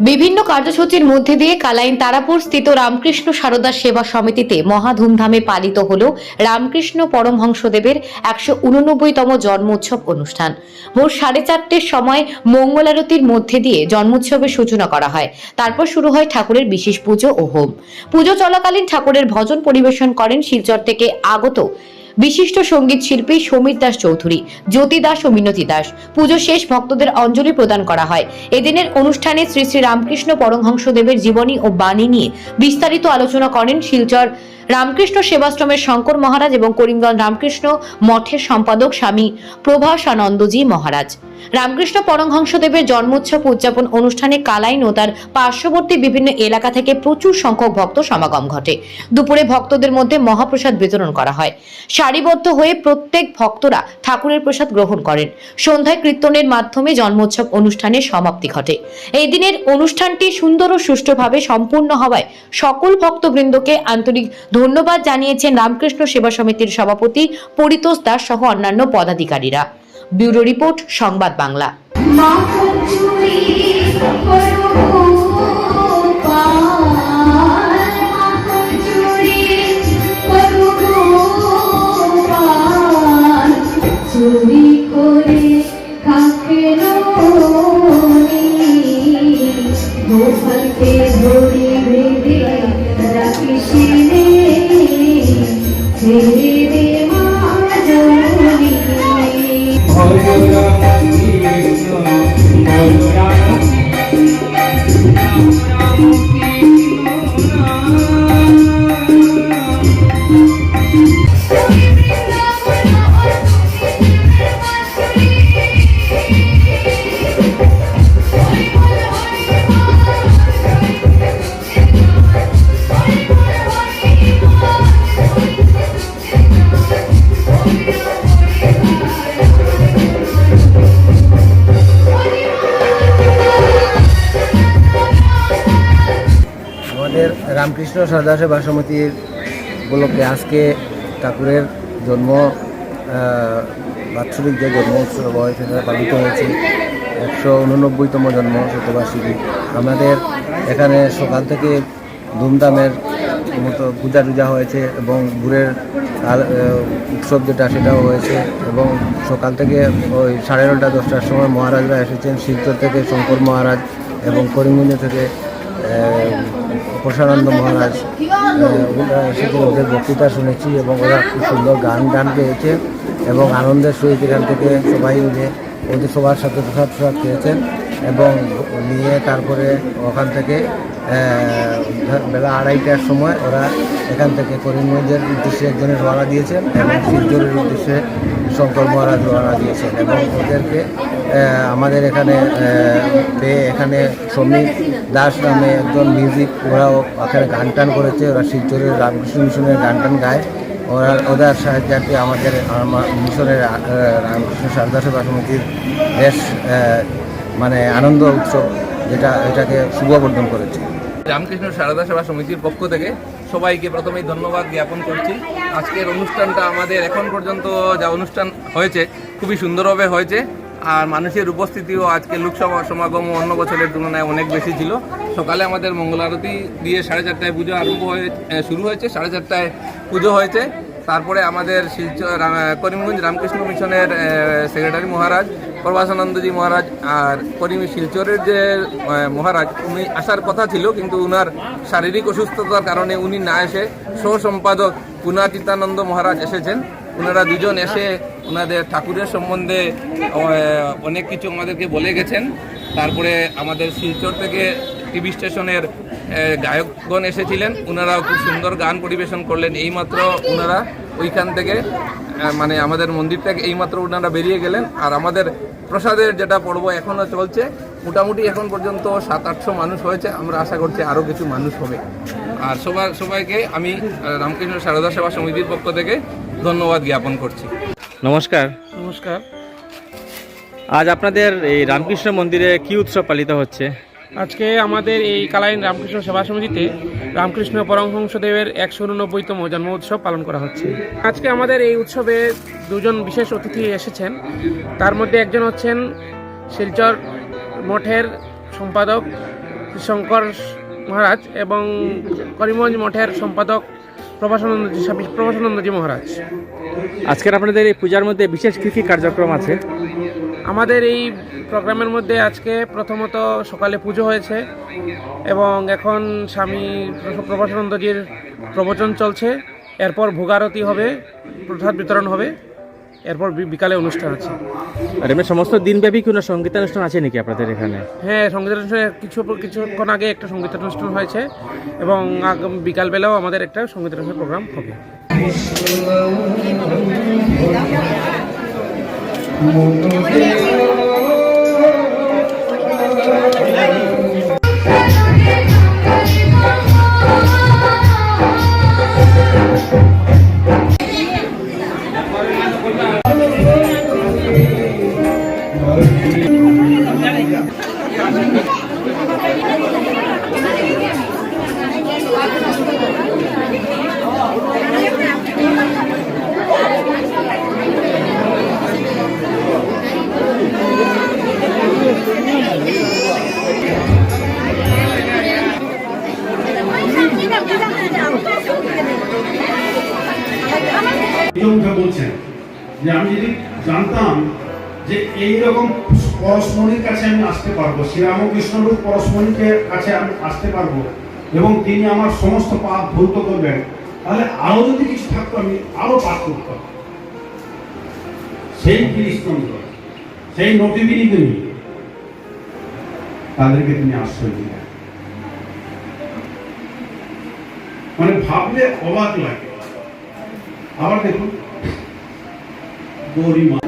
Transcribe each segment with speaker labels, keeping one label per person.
Speaker 1: বিভিন্ন কার্যসূচির মধ্যে দিয়ে কালাইন তারাপুর স্থিত রামকৃষ্ণ সারদা সেবা সমিতিতে মহা ধুমধামে পালিত হল রামকৃষ্ণ পরমহংসদেবের একশো উননব্বইতম জন্মোৎসব অনুষ্ঠান। ভোর সাড়ে চারটের সময় মঙ্গলারতির মধ্যে দিয়ে জন্মোৎসবের সূচনা করা হয়। তারপর শুরু হয় ঠাকুরের বিশেষ পুজো ও হোম। পুজো চলাকালীন ঠাকুরের ভজন পরিবেশন করেন শিলচর থেকে আগত বিশিষ্ট সংগীত শিল্পী সমীর দাস চৌধুরী, জ্যোতি দাস ও মিনতি দাস। পুজো শেষ ভক্তদের অঞ্জলি প্রদান করা হয়। এদিনের অনুষ্ঠানে শ্রী শ্রী রামকৃষ্ণ পরমহংসদেবের জীবনী ও বাণী নিয়ে বিস্তারিত আলোচনা করেন শিলচর রামকৃষ্ণ সেবাশ্রমের শঙ্কর মহারাজ এবং করিমগঞ্জ রামকৃষ্ণ মঠের সম্পাদক স্বামী প্রভাসানন্দজি মহারাজ। রামকৃষ্ণ পরমহংসদেবের জন্মোৎসব উদযাপন অনুষ্ঠানে কালাইন ও তার পার্শ্ববর্তী বিভিন্ন এলাকা থেকে প্রচুর সংখ্যক ভক্ত সমাগম ঘটে। দুপুরে ভক্তদের মধ্যে মহাপ্রসাদ বিতরণ করা হয়। সারিবদ্ধ হয়ে প্রত্যেক ভক্তরা ঠাকুরের প্রসাদ গ্রহণ করেন। সন্ধ্যায় কীর্তনের মাধ্যমে জন্মোৎসব অনুষ্ঠানের সমাপ্তি ঘটে। এই দিনের অনুষ্ঠানটি সুন্দর ও সুষ্ঠুভাবে সম্পূর্ণ হওয়ায় সকল ভক্তবৃন্দকে আন্তরিক ধন্যবাদ জানিয়েছেন রামকৃষ্ণ সেবা সমিতির সভাপতি পরিতোষ দাস সহ অন্যান্য পদাধিকারীরা। ব্যুরো রিপোর্ট, সংবাদ বাংলা।
Speaker 2: গোপালকে ধরি বেঁধে রাখিস রে ছেড়ে দে মা জননী
Speaker 3: আমাদের রামকৃষ্ণ সারদা সেবা সমিতির উপলক্ষে আজকে ঠাকুরের জন্ম বাৎসরিক যে জন্ম উৎসব হয় সেটা পালিত হয়েছে। একশো উননব্বইতম জন্ম শতবার্ষিকী। আমাদের এখানে সকাল থেকে ধুমধামের মতো পূজা টুজা হয়েছে এবং আল- উৎসব যেটা সেটাও হয়েছে এবং সকাল থেকে ওই সাড়ে নটা দশটার সময় মহারাজরা এসেছেন শিলচর থেকে শঙ্কর মহারাজ এবং করিমগঞ্জ থেকে প্রসানন্দ মহারাজ সেখানে ওদের বক্তৃতা শুনেছি এবং ওরা খুব সুন্দর গান গান গেয়েছে এবং আনন্দের সহিত এখান থেকে সবাই মিলে ওদের সবার সাথে প্রসাদ প্রসাদ খেয়েছেন এবং নিয়ে তারপরে ওখান থেকে বেলা আড়াইটার সময় ওরা এখান থেকে করিমগঞ্জের উদ্দেশ্যে একজনের রওনা দিয়েছেন এবং শিলচরের উদ্দেশ্যে শঙ্কর মহারাজ রওনা দিয়েছেন এবং ওদেরকে আমাদের এখানে এখানে শ্রমিক দাস নামে একজন মিউজিক ওরাও ওখানে গান টান করেছে। ওরা শিলচরের রামকৃষ্ণ মিশনের গান টান গায়। ওরা, ওদের সাহায্যার্থে আমাদের মিশনের রামকৃষ্ণ সারদা সেবা সমিতির বেশ মানে আনন্দ উৎসব যেটা, এটাকে শুভবর্ধন করেছে।
Speaker 4: রামকৃষ্ণ সারদা সেবা সমিতির পক্ষ থেকে সবাইকে প্রথমেই ধন্যবাদ জ্ঞাপন করছি। আজকের অনুষ্ঠানটা আমাদের এখন পর্যন্ত যা অনুষ্ঠান হয়েছে, খুবই সুন্দরভাবে হয়েছে। আর মানুষের উপস্থিতিও আজকে লোক সমা- সমাগম অন্য বছরের তুলনায় অনেক বেশি ছিল। সকালে আমাদের মঙ্গল আরতি দিয়ে সাড়ে চারটায় পুজো আরম্ভ হয়ে শুরু হয়েছে, সাড়ে চারটায় পুজো হয়েছে। তারপরে আমাদের শিলচর করিমগঞ্জ রামকৃষ্ণ মিশনের সেক্রেটারি মহারাজ, প্রভাসানন্দজি মহারাজ আর করিম শিলচরের যে মহারাজ, উনি আসার কথা ছিল, কিন্তু উনার শারীরিক অসুস্থতার কারণে উনি না এসে সহ-সম্পাদক পুনাচিতানন্দ মহারাজ এসেছেন। ওনারা দুজন এসে ওনাদের ঠাকুরের সম্বন্ধে অনেক কিছু আমাদেরকে বলে গেছেন। তারপরে আমাদের শিলচর থেকে টিভি স্টেশনের গায়কগণ এসেছিলেন। ওনারাও খুব সুন্দর গান পরিবেশন করলেন। এইমাত্র ওনারা ওইখান থেকে মানে আমাদের মন্দির থেকে এইমাত্র ওনারা বেরিয়ে গেলেন। আর আমাদের প্রসাদের যেটা পর্ব এখনও চলছে, মোটামুটি এখন পর্যন্ত সাত, আটশো মানুষ হয়েছে। আমরা আশা করছি আরও কিছু মানুষ হবে। আর সবার, সবাইকে আমি রামকৃষ্ণ সারদা সেবা সমিতির পক্ষ থেকে ধন্যবাদ জ্ঞাপন করছি।
Speaker 5: নমস্কার।
Speaker 6: নমস্কার।
Speaker 5: আজ আপনাদের এই রামকৃষ্ণ মন্দিরে কি উৎসব পালিত হচ্ছে?
Speaker 6: আজকে আমাদের এই কালাইন রামকৃষ্ণ সেবা সমিতিতে রামকৃষ্ণ পরমহংসদেবের একশো উননব্বইতম জন্ম উৎসব পালন করা হচ্ছে। আজকে আমাদের এই উৎসবে দুজন বিশেষ অতিথি এসেছেন। তার মধ্যে একজন হচ্ছেন শিলচর মঠের সম্পাদক শঙ্কর মহারাজ এবং করিমগঞ্জ মঠের সম্পাদক প্রভাসানন্দজি প্রভাসানন্দজি মহারাজ।
Speaker 5: আজকের আপনাদের এই পূজার মধ্যে বিশেষ কী কী কার্যক্রম আছে?
Speaker 6: আমাদের এই প্রোগ্রামের মধ্যে আজকে প্রথমত সকালে পুজো হয়েছে এবং এখন স্বামী প্রভাসানন্দজির প্রবচন চলছে। এরপর ভোগারতি হবে প্রসাদ বিতরণ হবে। এরপর বিকালে অনুষ্ঠান আছে।
Speaker 5: আর এমনি সমস্ত দিনব্যাপী কোনো সঙ্গীতানুষ্ঠান আছে নাকি আপনাদের এখানে?
Speaker 6: হ্যাঁ সংগীত অনুষ্ঠানে কিছু কিছুক্ষণ আগে একটা সংগীত অনুষ্ঠান হয়েছে এবং আগাম বিকালবেলাও আমাদের একটা সংগীত অনুষ্ঠান প্রোগ্রাম হবে
Speaker 7: নিয়মটা বলছেন যে আমি যদি জানতাম যে পরশমণির কাছে আমি আসতে পারব শ্রীরামকৃষ্ণরূপ পরশমণিকে কাছে আমি আসতে পারব এবং তিনি আমার সমস্ত পাপ করবেন, তাহলে যদি কিছু থাকতো, আমি পাপ করতাম। সেই কৃষ্ণচন্দ্র, সেই নটিবিনী তিনি, তাদেরকে তিনি আশ্রয় দিলেন। মানে ভাবলে অবাক লাগে। আবার দেখুন।
Speaker 8: বলতে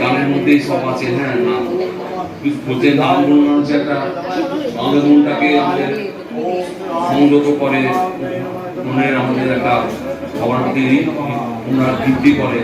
Speaker 8: গানের মধ্যেই সব আছে হ্যাঁ না? বলতে নাম গুণগান হচ্ছে একটা আমাদের মনটাকে আমাদের সংযত করে, মনের আমাদের একটা ভাবনাকে ওনার বৃদ্ধি করে।